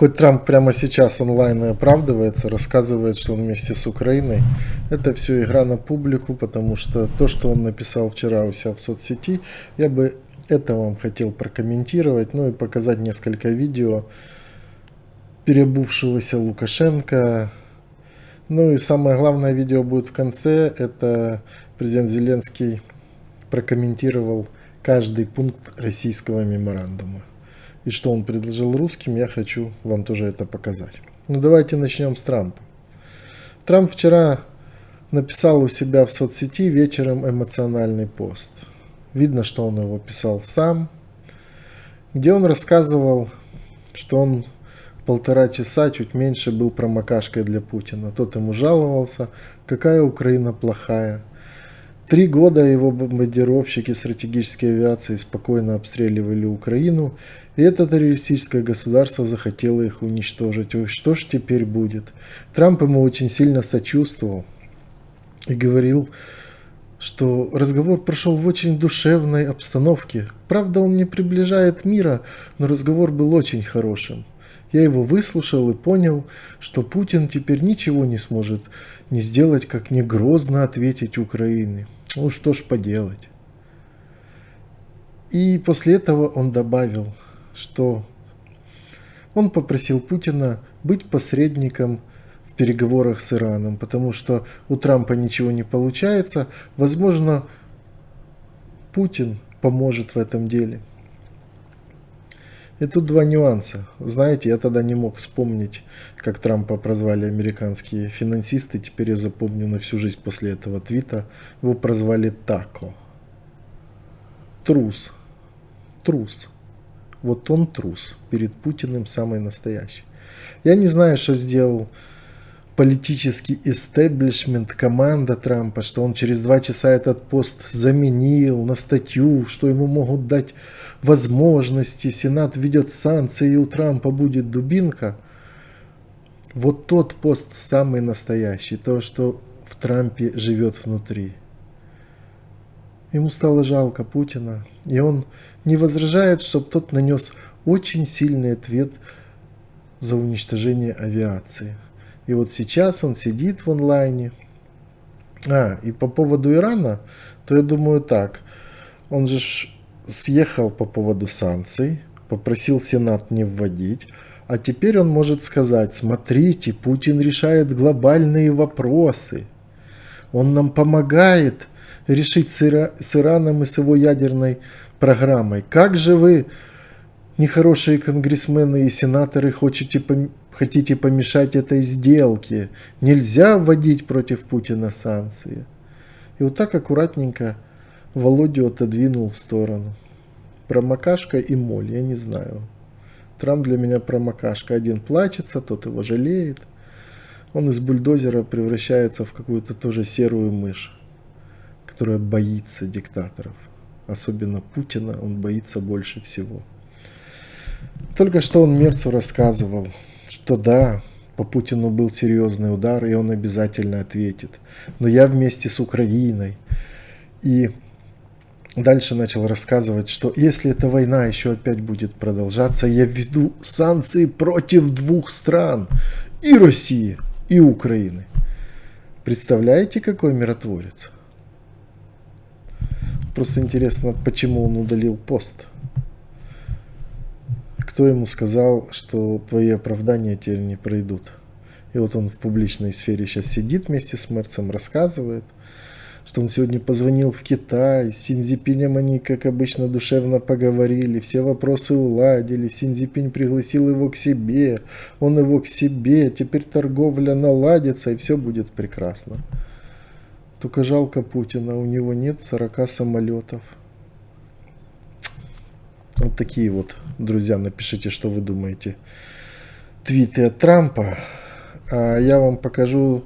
Хоть Трамп прямо сейчас онлайн и оправдывается, рассказывает, что он вместе с Украиной, это все игра на публику, потому что то, что он написал вчера у себя в соцсети, я бы это вам хотел прокомментировать, ну и показать несколько видео перебувшегося Лукашенко. Ну и самое главное видео будет в конце, это президент Зеленский прокомментировал каждый пункт российского меморандума и что он предложил русским, я хочу вам тоже это показать. Ну давайте начнем с Трампа. Трамп вчера написал у себя в соцсети вечером эмоциональный пост. Видно, что он его писал сам, где он рассказывал, что он полтора часа, чуть меньше, был промокашкой для Путина. Тот ему жаловался, какая Украина плохая, Три года его бомбардировщики стратегической авиации спокойно обстреливали Украину, и это террористическое государство захотело их уничтожить. Что ж теперь будет? Трамп ему очень сильно сочувствовал и говорил, что разговор прошел в очень душевной обстановке. Правда, он не приближает мира, но разговор был очень хорошим. Я его выслушал и понял, что Путин теперь ничего не сможет не сделать, как не грозно ответить Украине. Ну что ж поделать. И после этого он добавил, что он попросил Путина быть посредником в переговорах с Ираном, потому что у Трампа ничего не получается. Возможно, Путин поможет в этом деле. И тут два нюанса. Знаете, я тогда не мог вспомнить, как Трампа прозвали американские финансисты. Теперь я запомню на всю жизнь после этого твита. Его прозвали Тако. Трус. Трус. Вот он трус. Перед Путиным самый настоящий. Я не знаю, что сделал политический истеблишмент, команда Трампа, что он через два часа этот пост заменил на статью, что ему могут дать возможности, Сенат ведет санкции, и у Трампа будет дубинка. Вот тот пост самый настоящий, то, что в Трампе живет внутри. Ему стало жалко Путина, и он не возражает, чтобы тот нанес очень сильный ответ за уничтожение авиации. И вот сейчас он сидит в онлайне. А, и по поводу Ирана, то я думаю так. Он же съехал по поводу санкций, попросил Сенат не вводить, а теперь он может сказать, смотрите, Путин решает глобальные вопросы. Он нам помогает решить с, Ира с Ираном и с его ядерной программой. Как же вы, нехорошие конгрессмены и сенаторы, пом хотите помешать этой сделке? Нельзя вводить против Путина санкции. И вот так аккуратненько Володю отодвинул в сторону. Промокашка и моль, я не знаю. Трамп для меня промокашка. Один плачется, тот его жалеет. Он из бульдозера превращается в какую-то тоже серую мышь, которая боится диктаторов. Особенно Путина он боится больше всего. Только что он Мерцу рассказывал, что да, по Путину был серьезный удар, и он обязательно ответит. Но я вместе с Украиной. И дальше начал рассказывать, что если эта война еще опять будет продолжаться, я введу санкции против двух стран, и России, и Украины. Представляете, какой миротворец? Просто интересно, почему он удалил пост. Кто ему сказал, что твои оправдания теперь не пройдут? И вот он в публичной сфере сейчас сидит вместе с Мерцем, рассказывает – что он сегодня позвонил в Китай, с Синзипинем они, как обычно, душевно поговорили, все вопросы уладили, Синзипинь пригласил его к себе, он его к себе, теперь торговля наладится и все будет прекрасно. Только жалко Путина, у него нет 40 самолетов. Вот такие вот, друзья, напишите, что вы думаете. Твиты от Трампа. А я вам покажу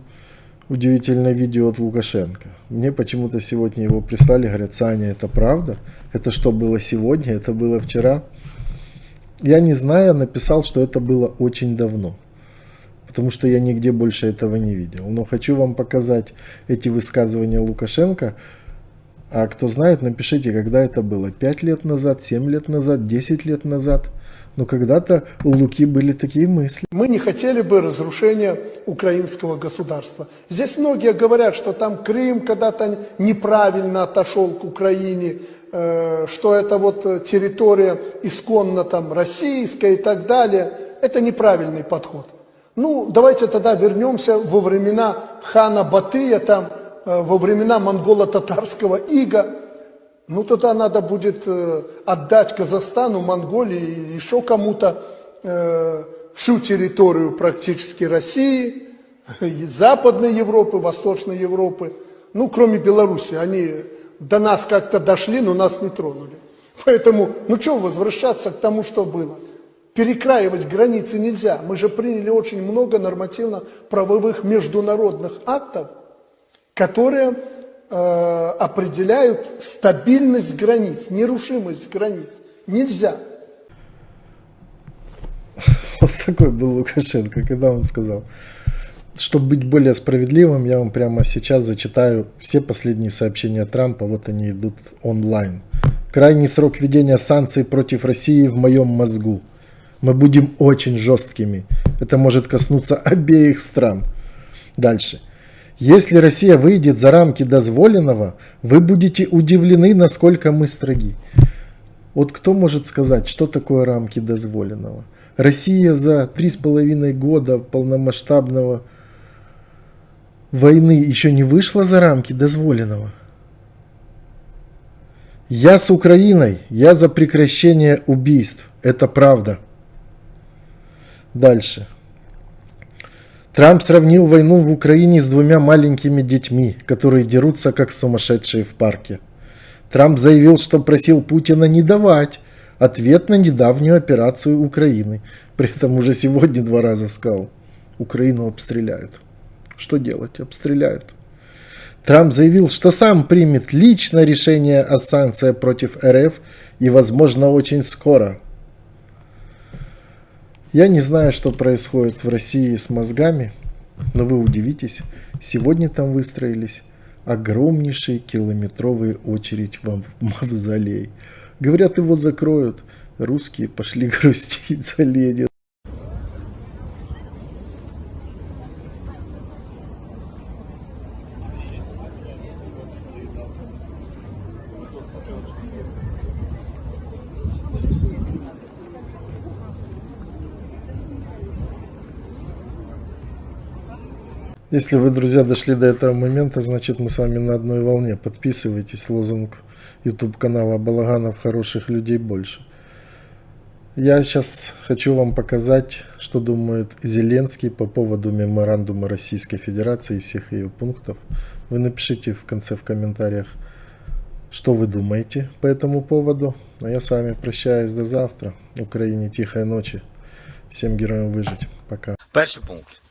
удивительное видео от Лукашенко. Мне почему-то сегодня его прислали, говорят, Саня, это правда? Это что было сегодня? Это было вчера? Я не знаю, написал, что это было очень давно. Потому что я нигде больше этого не видел. Но хочу вам показать эти высказывания Лукашенко. А кто знает, напишите, когда это было. 5 лет назад, 7 лет назад, 10 лет назад. Но когда-то у Луки были такие мысли. Мы не хотели бы разрушения украинского государства. Здесь многие говорят, что там Крым когда-то неправильно отошел к Украине, э, что это вот территория исконно там российская и так далее. Это неправильный подход. Ну, давайте тогда вернемся во времена хана Батыя, там, э, во времена монголо-татарского ига. Ну, тогда надо будет э, отдать Казахстану, Монголии еще кому-то э, всю территорию практически России, Западной Европы, Восточной Европы. Ну, кроме Беларуси, они до нас как-то дошли, но нас не тронули. Поэтому, ну что возвращаться к тому, что было? Перекраивать границы нельзя. Мы же приняли очень много нормативно-правовых международных актов, которые э, определяют стабильность границ, нерушимость границ. Нельзя. Вот такой был Лукашенко, когда он сказал, чтобы быть более справедливым, я вам прямо сейчас зачитаю все последние сообщения Трампа, вот они идут онлайн. Крайний срок введения санкций против России в моем мозгу. Мы будем очень жесткими. Это может коснуться обеих стран. Дальше. Если Россия выйдет за рамки дозволенного, вы будете удивлены, насколько мы строги. Вот кто может сказать, что такое рамки дозволенного? Россия за три с половиной года полномасштабного войны еще не вышла за рамки дозволенного. Я с Украиной, я за прекращение убийств. Это правда. Дальше. Трамп сравнил войну в Украине с двумя маленькими детьми, которые дерутся как сумасшедшие в парке. Трамп заявил, что просил Путина не давать ответ на недавнюю операцию Украины. При этом уже сегодня два раза сказал, Украину обстреляют. Что делать? Обстреляют. Трамп заявил, что сам примет лично решение о санкциях против РФ и, возможно, очень скоро. Я не знаю, что происходит в России с мозгами, но вы удивитесь, сегодня там выстроились огромнейшие километровые очередь в мавзолей. Говорят, его закроют. Русские пошли грустить за Ленина. Если вы, друзья, дошли до этого момента, значит мы с вами на одной волне. Подписывайтесь, лозунг YouTube канала Балаганов хороших людей больше. Я сейчас хочу вам показать, что думает Зеленский по поводу меморандума Российской Федерации и всех ее пунктов. Вы напишите в конце в комментариях, что вы думаете по этому поводу. А я с вами прощаюсь до завтра. Украине тихой ночи. Всем героям выжить. Пока. Перший пункт.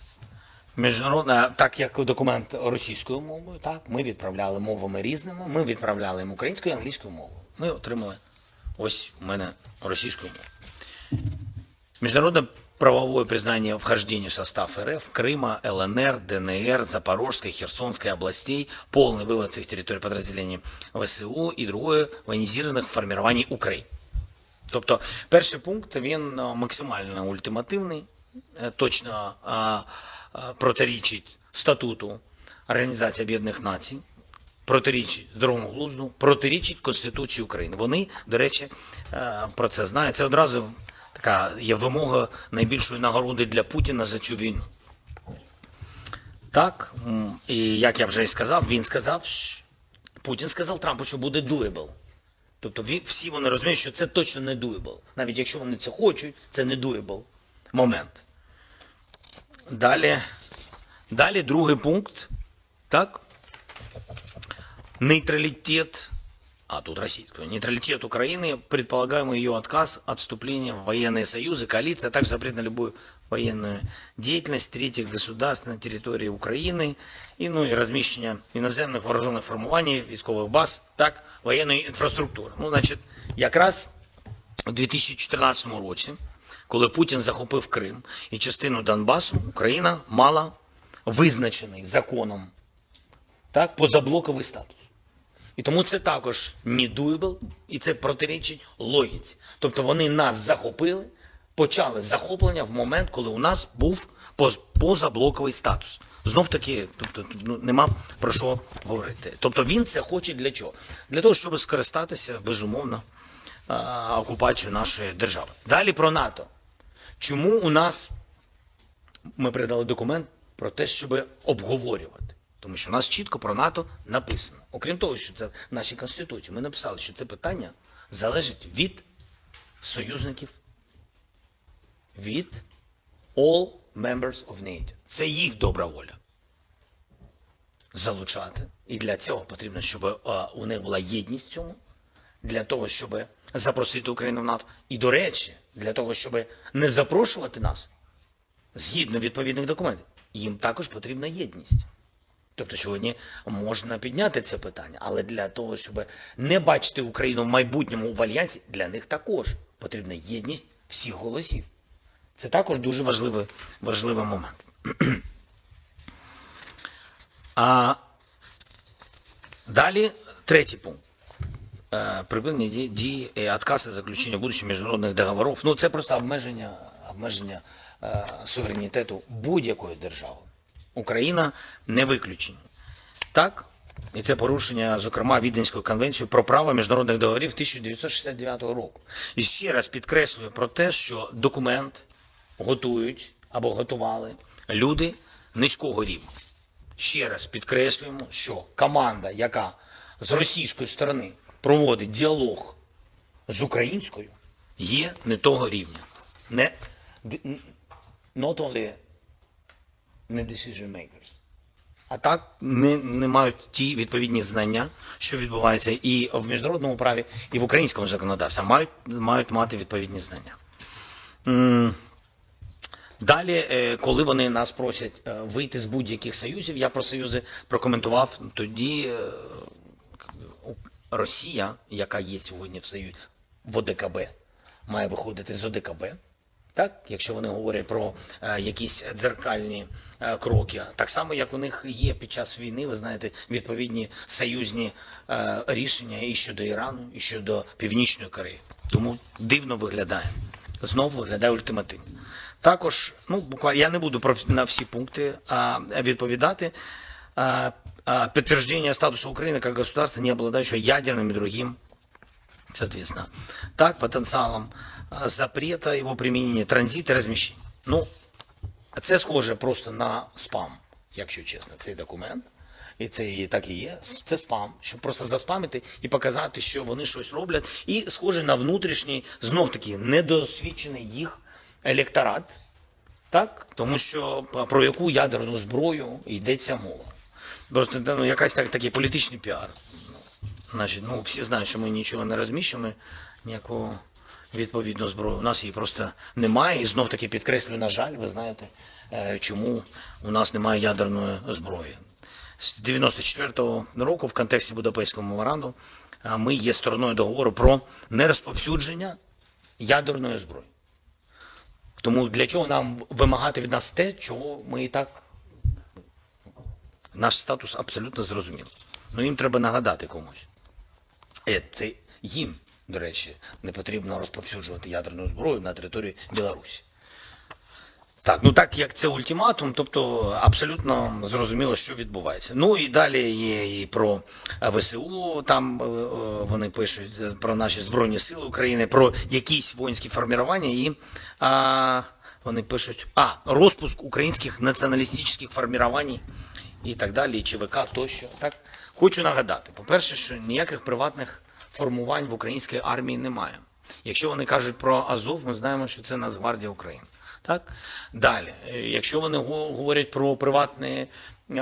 Міжнародна, так як документ російською мовою, так ми відправляли мовами різними. Ми відправляли їм українською і англійською мовою. Ми отримали ось у мене російською мовою. Международное правовое признание вхождения в состав РФ Крыма, ЛНР, ДНР, Запорожской, Херсонской областей, полный вывод с их территорий подразделений ВСУ и другое военизированных формирований України. Тобто, перший пункт він а, максимально ультимативний, е, точно а, а, протирічить статуту Організації Об'єднаних Націй, протирічить здоровому глузду, протирічить Конституції України. Вони, до речі, е, про це знають. Це одразу така є вимога найбільшої нагороди для Путіна за цю війну. Так, і як я вже і сказав, він сказав, Путін сказав Трампу, що буде doable. Тобто всі вони розуміють, що це точно не doable. Навіть якщо вони це хочуть, це не doable момент. Далі, далі другий пункт. Так? Нейтралитет, а тут российского, нейтралитет Украины, предполагаемый ее отказ от вступления в военные союзы, коалиции, а также запрет на любую военную деятельность третьих государств на территории Украины и, ну, и размещение іноземних вооружених формувань, військових баз, так, воєнної інфраструктури. Ну, значить, якраз у 2014 році, коли Путін захопив Крим і частину Донбасу, Україна мала визначений законом так, позаблоковий статус. І тому це також не doable, і це протирічить логіці. Тобто вони нас захопили, почали захоплення в момент, коли у нас був позаблоковий статус. Знов таки, тобто ну, нема про що говорити. Тобто він це хоче для чого? Для того, щоб скористатися безумовно окупацією нашої держави. Далі про НАТО. Чому у нас ми передали документ про те, щоб обговорювати? Тому що у нас чітко про НАТО написано. Окрім того, що це в нашій конституції, ми написали, що це питання залежить від союзників, від all members of NATO. Це їх добра воля. Залучати. І для цього потрібно, щоб е, у них була єдність цьому, для того, щоб запросити Україну в НАТО. І, до речі, для того, щоб не запрошувати нас згідно відповідних документів, їм також потрібна єдність. Тобто сьогодні можна підняти це питання, але для того, щоб не бачити Україну в майбутньому в альянсі, для них також потрібна єдність всіх голосів. Це також дуже важливий, важливий момент. А далі третій пункт. Е, Припинення дії, дії і отказ від заключення будущих міжнародних договорів. Ну це просто обмеження, обмеження е, суверенітету будь-якої держави. Україна не виключення. Так? І це порушення, зокрема, Віденської конвенції про право міжнародних договорів 1969 року. І ще раз підкреслюю про те, що документ готують або готували люди низького рівня. Ще раз підкреслюємо, що команда, яка з російської сторони проводить діалог з українською, є не того рівня. Не, not only не decision makers, а так не, не мають ті відповідні знання, що відбувається і в міжнародному праві, і в українському законодавстві, мають, мають мати відповідні знання. Далі, е, коли вони нас просять е, вийти з будь-яких союзів, я про союзи прокоментував. Тоді е, Росія, яка є сьогодні в союзі в ОДКБ, має виходити з ОДКБ. Так, якщо вони говорять про е, якісь дзеркальні е, кроки, так само як у них є під час війни, ви знаєте, відповідні союзні е, рішення і щодо Ірану, і щодо Північної Кореї. Тому дивно виглядає. Знову виглядає ультимативно. Також, ну буквально я не буду на всі пункти а, відповідати. Підтверждение статуса Украины как государства, не обладающего ядерным и другим соответственно, так, потенциалом запрета его применения, транзита, размещения. Ну, це схоже просто на спам, якщо чесно, цей документ. І це і так і є. Це спам, щоб просто заспамити і показати, що вони щось роблять. І схоже на внутрішній, знов таки, недосвідчений їх електорат, так? Тому що про яку ядерну зброю йдеться мова. Просто ну, якась так, такий політичний піар. Значить, ну, всі знають, що ми нічого не розміщуємо, ніякого відповідну зброю. У нас її просто немає. І знов таки підкреслюю, на жаль, ви знаєте, е, чому у нас немає ядерної зброї. З 94-го року в контексті Будапештського меморандуму е, ми є стороною договору про нерозповсюдження ядерної зброї. Тому для чого нам вимагати від нас те, чого ми і так наш статус абсолютно зрозумілий. Ну їм треба нагадати комусь. Е, Це їм, до речі, не потрібно розповсюджувати ядерну зброю на території Білорусі. Так, ну так як це ультиматум, тобто абсолютно зрозуміло, що відбувається. Ну і далі є і про ВСУ. Там е, е, вони пишуть про наші збройні сили України, про якісь воїнські формування, і а, вони пишуть а розпуск українських націоналістичних формувань і так далі, і ЧВК тощо. Так хочу нагадати, по-перше, що ніяких приватних формувань в українській армії немає. Якщо вони кажуть про Азов, ми знаємо, що це Нацгвардія України. Так далі, е, якщо вони говорять про приватну е,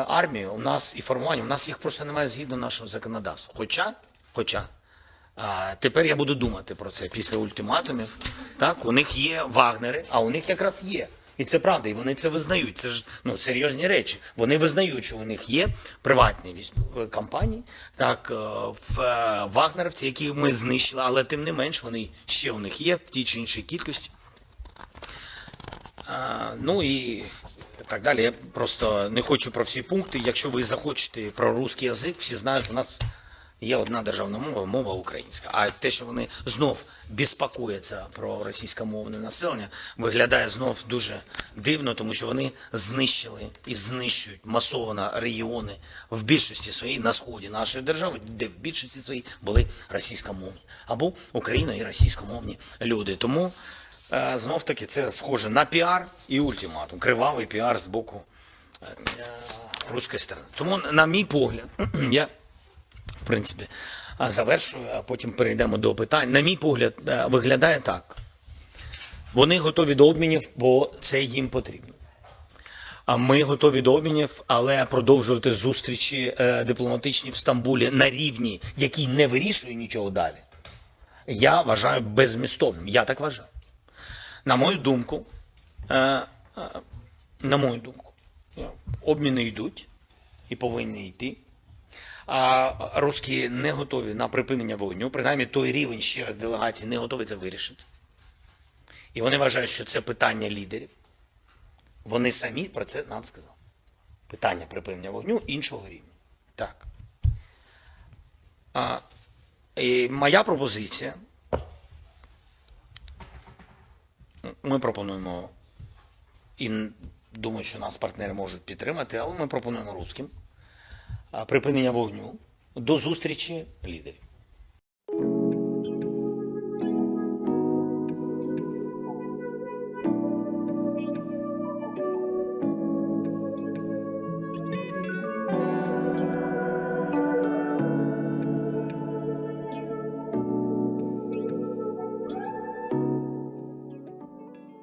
армію, у нас і формування, у нас їх просто немає згідно нашого законодавства. Хоча, хоча а, тепер я буду думати про це після ультиматумів. Так, у них є вагнери, а у них якраз є. І це правда, і вони це визнають. Це ж ну серйозні речі. Вони визнають, що у них є приватні військові компанії, так е, в е, вагнерівці, які ми знищили, але тим не менш вони ще у них є в тій чи іншій кількості. Ну і так далі. Я просто не хочу про всі пункти. Якщо ви захочете про русський язик, всі знають, у нас є одна державна мова, мова українська. А те, що вони знов безпокоїться про російськомовне населення, виглядає знов дуже дивно, тому що вони знищили і знищують масово регіони в більшості своїй на сході нашої держави, де в більшості своїй були російськомовні або Україна і російськомовні люди. Тому е, знов таки це схоже на піар і ультиматум, кривавий піар з боку е, е, руської сторони. Тому, на мій погляд, я в принципі, завершую, а потім перейдемо до питань. На мій погляд, е, виглядає так. Вони готові до обмінів, бо це їм потрібно. А ми готові до обмінів, але продовжувати зустрічі е, дипломатичні в Стамбулі на рівні, який не вирішує нічого далі. Я вважаю беззмістовним. Я так вважаю. На мою думку, е, на мою думку, обміни йдуть і повинні йти. А русські не готові на припинення вогню. Принаймні той рівень ще раз делегації не готові це вирішити. І вони вважають, що це питання лідерів. Вони самі про це нам сказали. Питання припинення вогню іншого рівня. Так. А, і моя пропозиція. Ми пропонуємо, і думаю, що нас партнери можуть підтримати, але ми пропонуємо русським припинення вогню до зустрічі лідерів.